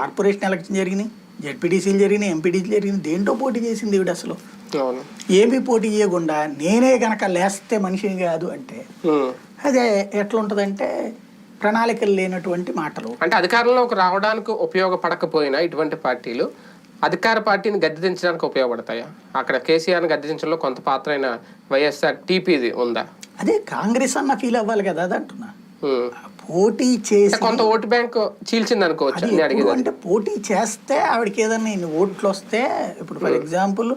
Corporation election జరిగినాయి జెడ్పీటీసీలు జరిగినాయి ఎంపీటీసీలు జరిగినాయి. దేంట్లో పోటీ చేసింది ఈవిడ అసలు? ఏమీ పోటీ చేయకుండా నేనే గనక లేస్తే మనిషిని కాదు అంటే. అదే ఎట్లా ఉంటుందంటే ప్రణాళికలు లేనటువంటి మాటలు. అంటే అధికారంలోకి రావడానికి ఉపయోగపడకపోయినా ఇటువంటి పార్టీలు అధికార పార్టీని గద్దెదించడానికి ఉపయోగపడతాయా? అక్కడ కేసీఆర్ని గద్దెదించడంలో కొంత పాత్ర అయిన వైఎస్ఆర్ టీపీది ఉందా? అదే కాంగ్రెస్ అన్న ఫీల్ అవ్వాలి కదా అది అంటున్నా. పోటీ చేసి కొంత ఓటు బ్యాంక్ చీల్చింది అనుకోవచ్చు అంటే పోటీ చేస్తే ఆవిడకి ఏదన్నా ఇన్ని ఓట్లు వస్తే ఇప్పుడు ఫర్ ఎగ్జాంపుల్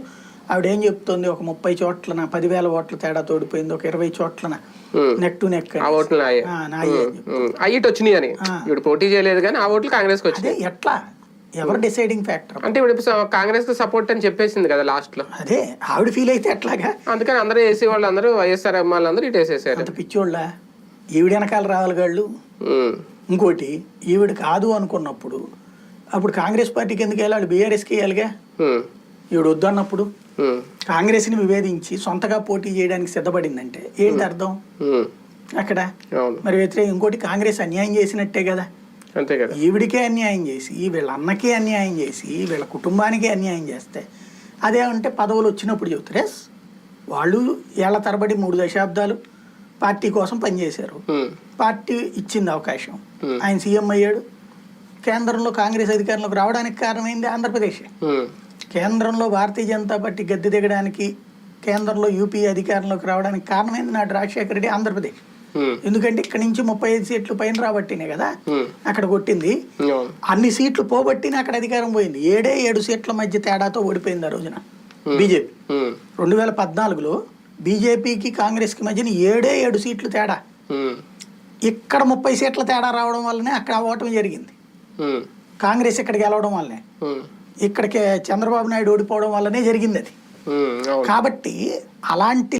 ఆవిడ ఏం చెప్తుంది ఒక ముప్పై చోట్లన పదివేల ఓట్ల తేడా తోడిపోయింది ఒక ఇరవై చోట్లన. నెక్ టు నెక్ ఆ ఓట్లు ఇటు వచ్చినాయి అని ఇప్పుడు పోటీ చేయలేదు కానీ ఆ ఓట్లు కాంగ్రెస్కి వచ్చినాయి. అదే ఎట్లా? ఎవరు డిసైడింగ్ ఫ్యాక్టర్? అంటే ఇప్పుడు కాంగ్రెస్కు సపోర్ట్ అని చెప్పేసింది కదా లాస్ట్లో అదే ఆవిడ ఫీల్ అయితే ఎట్లాగా? అందుకని అందరూ వేసే వాళ్ళు అందరూ వైఎస్ఆర్ అందరూ ఇటు వేసేసారు. పిచ్చోళ్ళ? ఈవిడ వెనకాల రావాలి గాళ్ళు. ఇంకోటి ఈవిడ కాదు అనుకున్నప్పుడు అప్పుడు కాంగ్రెస్ పార్టీకి ఎందుకు వెళ్ళాలి? బీఆర్ఎస్కి వెళ్ళాలిగా? ఉమ్. ఈవిడ వద్దన్నప్పుడు ఉమ్. కాంగ్రెస్ని విభేదించి సొంతగా పోటీ చేయడానికి సిద్ధపడిందంటే ఏంటి అర్థం. అక్కడ? మరి వ్యతిరేక ఇంకోటి కాంగ్రెస్ అన్యాయం చేసినట్టే కదా? అంతే కదా. ఈవిడికే అన్యాయం చేసి వీళ్ళ అన్నకే అన్యాయం చేసి వీళ్ళ కుటుంబానికే అన్యాయం చేస్తే అదే అంటే పదవులు వచ్చినప్పుడు చెబుతారు. వాళ్ళు ఏళ్ళ తరబడి మూడు దశాబ్దాలు పార్టీ కోసం పనిచేశారు. పార్టీ ఇచ్చింది అవకాశం. ఆయన సీఎం అయ్యాడు. కేంద్రంలో కాంగ్రెస్ అధికారంలోకి రావడానికి కారణమైంది ఆంధ్రప్రదేశ్. కేంద్రంలో భారతీయ జనతా పార్టీ గద్దె దిగడానికి కేంద్రంలో యూపీ అధికారంలోకి రావడానికి కారణమైంది నాటి రాజశేఖర రెడ్డి? ఆంధ్రప్రదేశ్. ఎందుకంటే ఇక్కడ నుంచి ముప్పై ఐదు సీట్లు పైన రాబట్టినే కదా. అక్కడ కొట్టింది. అన్ని సీట్లు పోబట్టిన అక్కడ అధికారం పోయింది. ఏడే ఏడు సీట్ల మధ్య తేడాతో ఓడిపోయింది ఆ రోజున బీజేపీ. రెండు వేల పద్నాలుగులో బీజేపీకి కాంగ్రెస్కి మధ్యన ఏడే ఏడు సీట్లు తేడా. ఇక్కడ ముప్పై సీట్ల తేడా రావడం వల్లనే అక్కడ ఓటమి జరిగింది. కాంగ్రెస్ ఇక్కడ గెలవడం వల్లనే. ఇక్కడికి చంద్రబాబు నాయుడు ఓడిపోవడం వల్లనే జరిగింది అది కాబట్టి అలాంటి